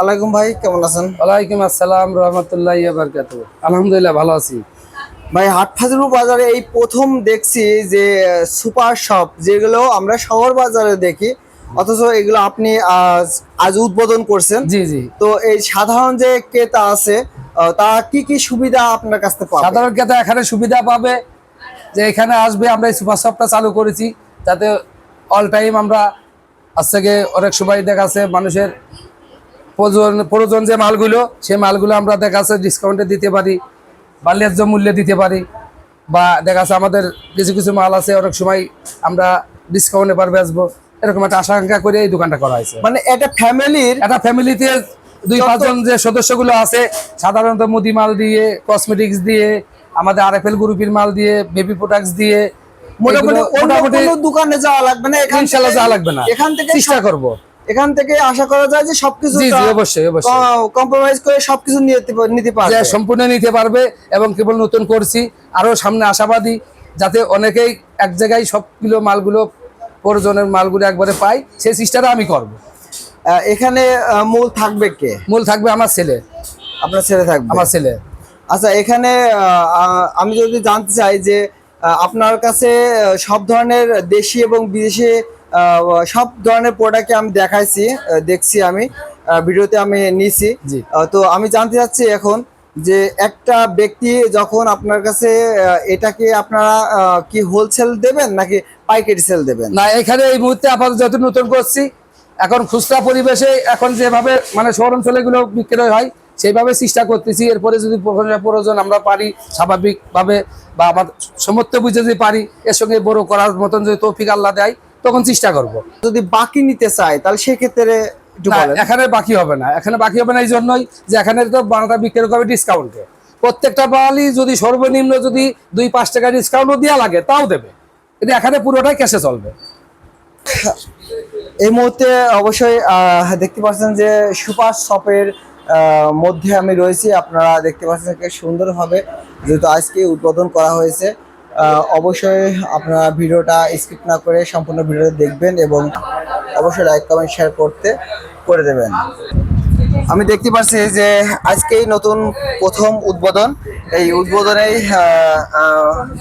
আলাইকুম ভাই কেমন আছেন? ওয়ালাইকুম আসসালাম রহমতুল্লাহ বারকাত আলহামদুলিল্লাহ ভালো আছি। ভাই হাট বাজারে এই প্রথম দেখছি যে সুপার শপ যেগুলো আমরা শহর বাজারে দেখি অথচ এগুলো আপনি আজ আজ উদ্বোধন করছেন। জি জি। তো এই সাধারণ যে ক্রেতা আছে তা কি কি সুবিধা আপনার কাছ থেকে সাধারণ ক্রেতা এখানে সুবিধা পাবে যে এখানে আসবে আমরা এই সুপার শপটা চালু করেছি। যাতে অল টাইম আমরা আজ থেকে অনেক সময় দেখাচ্ছে মানুষের প্রয়োজন যে মালগুলো সেই মালগুলো আমরা দেখাচ্ছে ডিসকাউন্টে দিতে পারি বা ন্যায্য মূল্যে দিতে পারি। বা দেখা যাচ্ছে আমাদের কিছু কিছু মাল আছে অনেক সময় আমরা ডিসকাউন্টে পার বেচবো। এরকম একটা আশঙ্কা করে এই দোকানটা করা হয়েছে। মানে এটা ফ্যামিলির একটা ফ্যামিলিতে দুই পাঁচজন যে সদস্যগুলো আছে সাধারণত মুদি মাল দিয়ে কসমেটিক্স দিয়ে আমাদের আরএফএল গ্রুপের মাল দিয়ে বেবি প্রোডাক্টস দিয়ে মোটামুটি দোকানে যাওয়া লাগবে না এখান ইনশাল্লাহ যাওয়া লাগবে না। এখান থেকে চেষ্টা করব। এখান থেকে আশা করা যায় যে সবকিছু অবশ্যই অবশ্যই। কম্প্রোমাইজ করে সবকিছু নিতে নিতে পারবে। সম্পূর্ণ নিতে পারবে এবং কেবল নতুন করছি। আরও সামনে আশাবাদী যাতে অনেকেই এক জায়গায় সবগুলো মালগুলো প্রয়োজনের মালগুলো একবারে পাই সেই চেষ্টাটা আমি করব। এখানে মূল থাকবে কে? মূল থাকবে আমার ছেলে। আপনার ছেলে থাকবে। আমার ছেলে। আচ্ছা এখানে আমি যদি জানতে চাই যে আপনার কাছে সব ধরনের দেশি এবং বিদেশি সব ধরনের প্রোডাক্ট আমি দেখাইছি দেখছি আমি ভিডিওতে আমি নিছি। তো আমি জানতে চাচ্ছি এখন যে একটা ব্যক্তি যখন আপনার কাছে এটাকে আপনারা কি হোলসেল দেবেন নাকি পাইকারি সেল দেবেন? না এখানে এই মুহূর্তে আপাতত যত নতুন করছি এখন খুচরা পরিবেশে এখন যেভাবে মানে শহর অঞ্চলেগুলো বিক্রয় হয় সেইভাবে চেষ্টা করতেছি। এরপরে যদি প্রয়োজন- প্রয়োজন আমরা পারি স্বাভাবিকভাবে বা আমার সমর্থ বুঝে যদি পারি এর সঙ্গে বড় করার মতন যদি তৌফিক আল্লাহ দেয় তখন চেষ্টা করব। যদি বাকি নিতে চাই তাহলে সেক্ষেত্রে এখানে বাকি হবে না। এখানে বাকি হবে না এই জন্যই যে এখানে তো বাংলাটা বিক্রি করবে ডিসকাউন্টে প্রত্যেকটা মালই যদি সর্বনিম্ন যদি দুই পাঁচ টাকা ডিসকাউন্টও দেওয়া লাগে তাও দেবে। কিন্তু এখানে পুরোটাই ক্যাশে চলবে। এই মুহূর্তে অবশ্যই দেখতে পাচ্ছেন যে সুপার শপের মধ্যে আমি রয়েছি। আপনারা দেখতে পাচ্ছেন সুন্দরভাবে যেহেতু আজকে উদ্বোধন করা হয়েছে। অবশ্যই আপনারা ভিডিওটা স্কিপ না করে সম্পূর্ণ ভিডিওটা দেখবেন এবং অবশ্যই লাইক, কমেন্ট শেয়ার করতে, করে দেবেন। আমি দেখতে পাচ্ছি যে আজকেই নতুন প্রথম উদ্বোধন। এই উদ্বোধনেই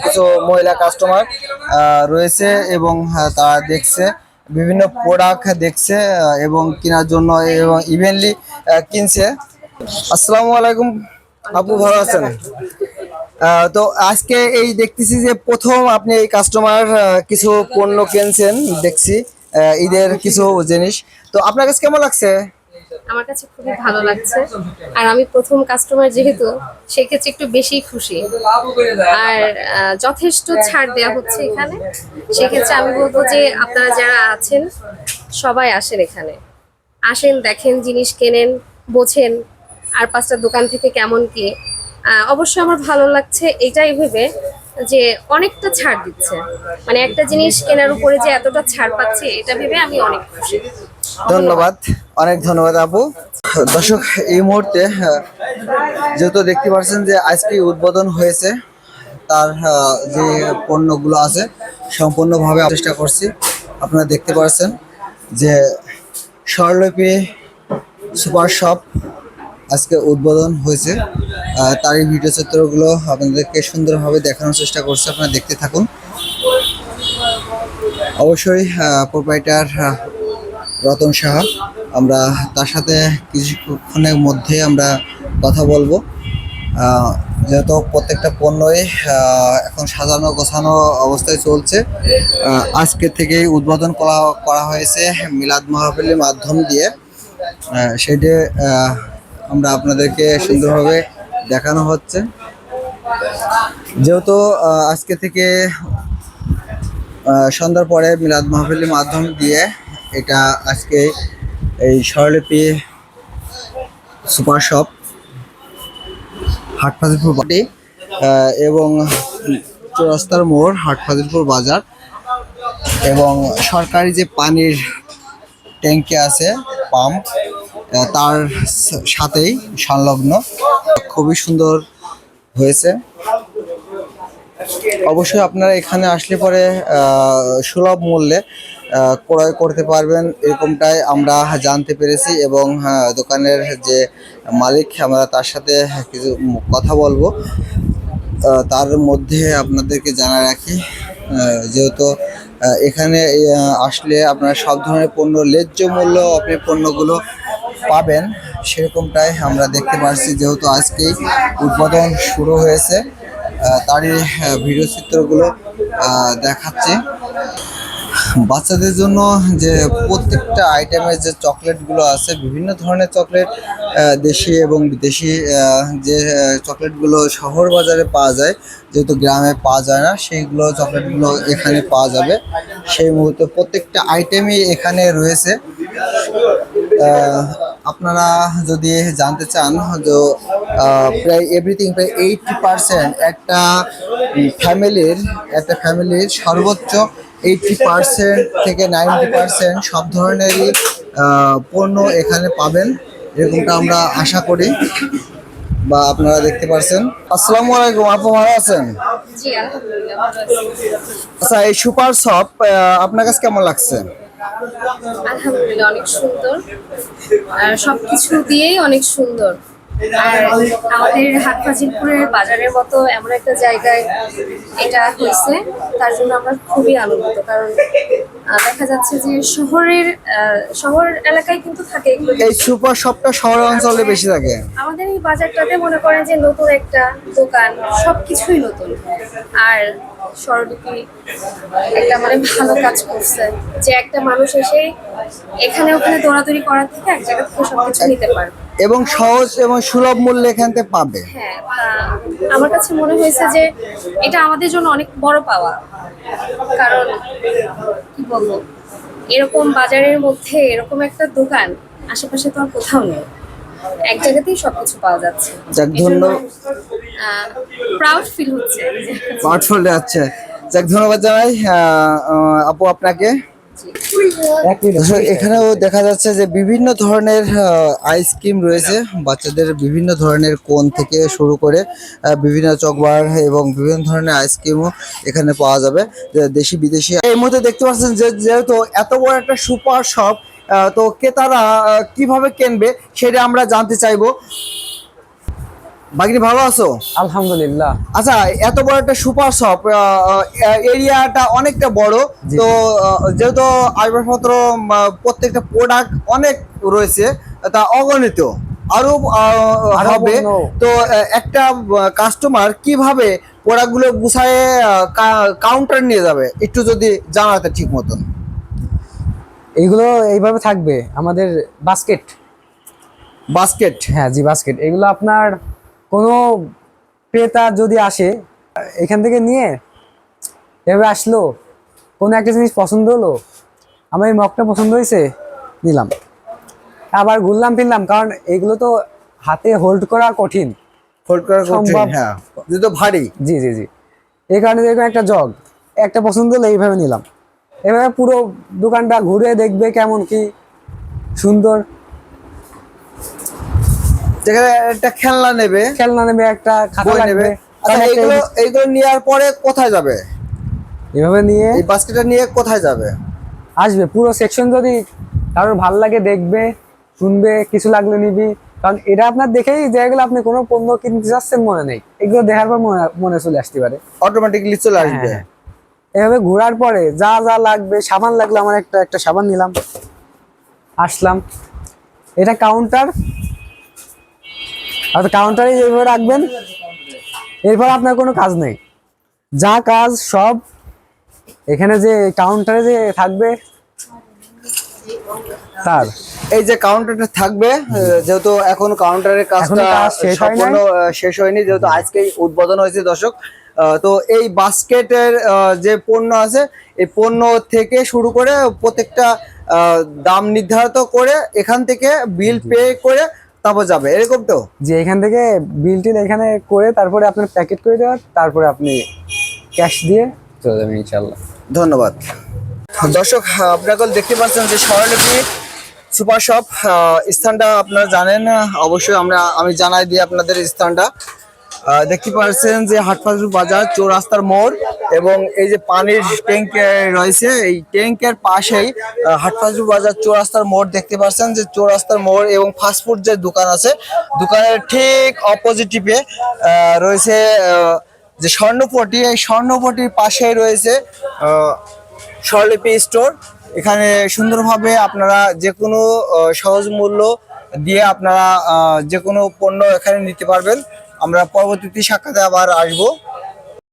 কিছু মহিলা কাস্টমার রয়েছে এবং তারা দেখছে, বিভিন্ন প্রোডাক্ট দেখছে এবং কেনার জন্য এবং ইভেনলি কিনছে। আসসালামু আলাইকুম। আপু, ভালো আছেন? তো আজকে এই দেখতেছি যে প্রথম আপনি এই কাস্টমার কিছু পণ্য কিনছেন, দেখছি ঈদের কিছু জিনিস। তো আপনার কাছে কেমন লাগছে? আমার কাছে খুবই ভালো লাগছে। আর আমি প্রথম কাস্টমার যেহেতু, সেক্ষেত্রে একটু বেশি খুশি। আর যথেষ্ট ছাড় দেওয়া হচ্ছে এখানে। সেক্ষেত্রে আমি বলব যে আপনারা যারা আছেন, সবাই আসেন এখানে। আসেন, দেখেন, জিনিস কেনেন, বোঝেন, আর পাঁচটা দোকান থেকে কেমন কি অবশ্যই আমার ভালো লাগছে, এটাই ভেবে যে অনেকটা ছাড় দিচ্ছে। মানে একটা জিনিস কেনার উপরে যে এতটা ছাড় পাচ্ছে, এটা ভেবে আমি অনেক খুশি। ধন্যবাদ। অনেক ধন্যবাদ আপু। দর্শক, এই মুহূর্তে যেহেতু দেখতে পাচ্ছেন যে আজকে উদ্বোধন হয়েছে, তার যে পণ্যগুলো আছে, সম্পূর্ণভাবে চেষ্টা করছি। আপনারা দেখতে পাচ্ছেন যে স্বরলিপি সুপার শপ আজকে উদ্বোধন হয়েছে। তারই ভিডিও চিত্রগুলো আপনাদেরকে সুন্দরভাবে দেখানোর চেষ্টা করছি, আপনারা দেখতে থাকুন। অবশ্যই প্রোপাইটার রতন সাহা, আমরা তার সাথে কিছুক্ষণের মধ্যে আমরা কথা বলব। যেহেতু প্রত্যেকটা পণ্যই এখন সাজানো গোছানো অবস্থায় চলছে। আজকে থেকেই উদ্বোধন করা করা হয়েছে মিলাদ মাহফিলের মাধ্যম দিয়ে। সেটি আমরা আপনাদেরকে সুন্দরভাবে দেখানো হচ্ছে। যেহেতু আজকে থেকে সন্ধ্যার পরে মিলাদ মাহফিলের মাধ্যম দিয়ে এটা আজকে এই স্বরলিপি সুপার শপ হাট ফাজিলপুর বাটি এবং চৌরাস্তার মোড় হাট ফাজিলপুর বাজার এবং সরকারি যে পানির ট্যাঙ্কি আছে, পাম্প তার সাথেই সংলগ্ন। খুবই সুন্দর হয়েছে। অবশ্যই আপনারা এখানে আসলে পরে সুলভ মূল্যে ক্রয় করতে পারবেন। এরকমটাই আমরা জানতে পেরেছি এবং আহ, দোকানের যে মালিক আমরা তার সাথে কিছু কথা বলব। তার মধ্যে আপনাদেরকে জানা রাখি যেহেতু এখানে আসলে আপনারা সব ধরনের পণ্য ন্যায্য মূল্য আপনি পণ্যগুলো পাবেন, সেরকমটাই আমরা দেখতে পাচ্ছি যেহেতু আজকেই উদ্বোধন শুরু হয়েছে। তারই ভিডিও চিত্রগুলো দেখাচ্ছি। বাচ্চাদের জন্য যে প্রত্যেকটা আইটেমের যে চকলেটগুলো আছে, বিভিন্ন ধরনের চকলেট দেশি এবং বিদেশি যে চকলেটগুলো শহর বাজারে পাওয়া যায়, যেহেতু গ্রামে পাওয়া যায় না, সেইগুলো চকলেটগুলো এখানে পাওয়া যাবে। সেই মুহূর্তে প্রত্যেকটা আইটেমই এখানে রয়েছে। আপনারা যদি জানতে চান যে প্রায় এভরিথিং প্রায় এইটটি পার্সেন্ট একটা ফ্যামিলির একটা ফ্যামিলির সর্বোচ্চ এইটটি পার্সেন্ট থেকে নাইনটি পার্সেন্ট সব ধরনেরই পণ্য এখানে পাবেন এরকমটা আমরা আশা করি। বা আপনারা দেখতে পারছেন। আসসালামু আলাইকুম আপু ভালো আছেন? আচ্ছা এই সুপার শপ আপনার কাছে কেমন লাগছে? আলহামদুলিল্লাহ অনেক সুন্দর। আর সবকিছু দিয়েই অনেক সুন্দর। আর আমাদের হাট ফাজিলপুরের বাজারের মতো এমন একটা জায়গায় এটা হয়েছে তার জন্য আমরা খুবই আনন্দিত। কারণ দেখা যাচ্ছে যে শহরের শহর এলাকায় কিন্তু থাকে এই সুপার শপটা শহর অঞ্চলে বেশি থাকে। আমাদের এই বাজারটাতে মনে করেন যে নতুন একটা দোকান সবকিছুই নতুন। আর স্বরলিপি একটা মানে ভালো কাজ করছে যে একটা মানুষ এসে এখানে ওখানে দৌড়াদৌড়ি করার থেকে এক জায়গা থেকে সবকিছু নিতে পারবে। এবং সহজ এবং সুলভ মূল্যে এখান থেকে পাবে। হ্যাঁ আমার কাছে মনে হয়েছে যে এটা আমাদের জন্য অনেক বড় পাওয়া। কারণ কি বলব এরকম বাজারের মধ্যে এরকম একটা দোকান আশেপাশে তো আর কোথাও নেই। এক জায়গাতেই সবকিছু পাওয়া যাচ্ছে। যাক ধন্যবাদ প্রাউড ফিল হচ্ছে। যে স্মার্টফোনে আছে যাক ধন্যবাদ জানাই আপু আপনাকে। এখানেও দেখা যাচ্ছে যে বিভিন্ন ধরনের আইসক্রিম রয়েছে। বাচ্চাদের বিভিন্ন ধরনের কোন থেকে শুরু করে বিভিন্ন চকবার এবং বিভিন্ন ধরনের আইসক্রিমও এখানে পাওয়া যাবে দেশি বিদেশি। এই মুহূর্তে দেখতে পাচ্ছেন যে যেহেতু এত বড় একটা সুপার শপ তো ক্রেতারা কীভাবে কিনবে সেটা আমরা জানতে চাইব। বাগিনী ভালো আছো? আলহামদুলিল্লাহ। আচ্ছা এত বড় একটা সুপার শপ এরিয়াটা অনেকটা বড়। তো যেহেতু আসবাবপত্র প্রত্যেকটা প্রোডাক্ট অনেক রয়েছে তা অগণিত। আরও হবে। তো একটা কাস্টমার কীভাবে প্রোডাক্টগুলো গুছায় কাউন্টার নিয়ে যাবে একটু যদি জানাতে ঠিক মতন। এইগুলো এইভাবে থাকবে আমাদের বাস্কেট বাস্কেট হ্যাঁ জি বাস্কেট এগুলো আপনার কোনো ক্রেতা যদি আসে এখান থেকে নিয়ে এভাবে আসলো কোনো একটা জিনিস পছন্দ হলো আমার এই মগটা পছন্দ হয়েছে নিলাম। আবার ঘুরলাম ফিরলাম কারণ এগুলো তো হাতে হোল্ড করা কঠিন। ফোল্ড করা সম্ভব। হ্যাঁ। যেহেতু ভারী। জি জি জি। এই কারণে দেখুন একটা জগ। একটা পছন্দ হলো এইভাবে নিলাম। এভাবে পুরো দোকানটা ঘুরে দেখবে কেমন কি সুন্দর। যেখানে একটা খেলনা নেবে খেলনা নেবে একটা খাতা নেবে। আচ্ছা এইগুলো এইগুলো নেওয়ার পরে কোথায় যাবে? এভাবে নিয়ে এই বাস্কেটটা নিয়ে কোথায় যাবে? আসবে পুরো সেকশন যদি কারোর ভালো লাগে দেখবে শুনবে কিছু লাগলে নিবি। কারণ এটা আপনার দেখেই যেগুলো আপনি কোনো পণ্য কিনতে যাচ্ছেন মনে নেই। এগুলো দেখার পর মনে- চলে আসতে পারে। অটোমেটিকলি চলে আসবে। হ্যাঁ। এভাবে ঘোরার পরে যা যা লাগবে সাবান লাগল আমার একটা একটা সাবান নিলাম। আসলাম। এটা কাউন্টার আর কাউন্টারে এইভাবে রাখবেন এরপর আপনার কোনো কাজ নেই। যা কাজ সব এখানে যে কাউন্টারে যে থাকবে তার। এই যে কাউন্টারটা থাকবে যেহেতু এখন কাউন্টারের কাজটা সম্পূর্ণ শেষ হয়নি যেহেতু আজকেই উদ্বোধন হয়েছে দর্শক। তো এই বাস্কেটের যে পণ্য আছে এই পণ্য থেকে শুরু করে প্রত্যেকটা দাম নির্ধারিত করে এখান থেকে বিল পে করে তারপর যাবে এরকম তো? যে এখান থেকে বিল টিল এখানে করে তারপরে আপনার প্যাকেট করে দেওয়ার তারপরে আপনি ক্যাশ দিয়ে চলে যাবেন ইনশাল্লাহ ধন্যবাদ। দর্শক আপনারা দেখতে পাচ্ছেন যে স্বরলিপি সুপার শপ স্থানটা আপনারা জানেন অবশ্যই আমরা আমি জানাই দিই আপনাদের স্থানটা। দেখতে পাচ্ছেন যে হাটফাজুর বাজার চৌরাস্তার মোড় এবং এই যে পানির ট্যাঙ্ক রয়েছে এই ট্যাঙ্কের পাশেই হাটফাজু বাজার চৌরাস্তার মোড় দেখতে পাচ্ছেন যে চৌরাস্তার মোড় এবং ফাস্টফুড যে দোকান আছে দোকানের ঠিক অপোজিটিভে রয়েছে যে স্বর্ণপটি এই স্বর্ণপটির পাশেই রয়েছে আহ, স্বরলিপি স্টোর এখানে সুন্দরভাবে আপনারা যে কোনো সহজ মূল্য দিয়ে আপনারা যে কোনো পণ্য এখানে নিতে পারবেন। আমরা পরবর্তীতে সাক্ষাতে আবার আসব।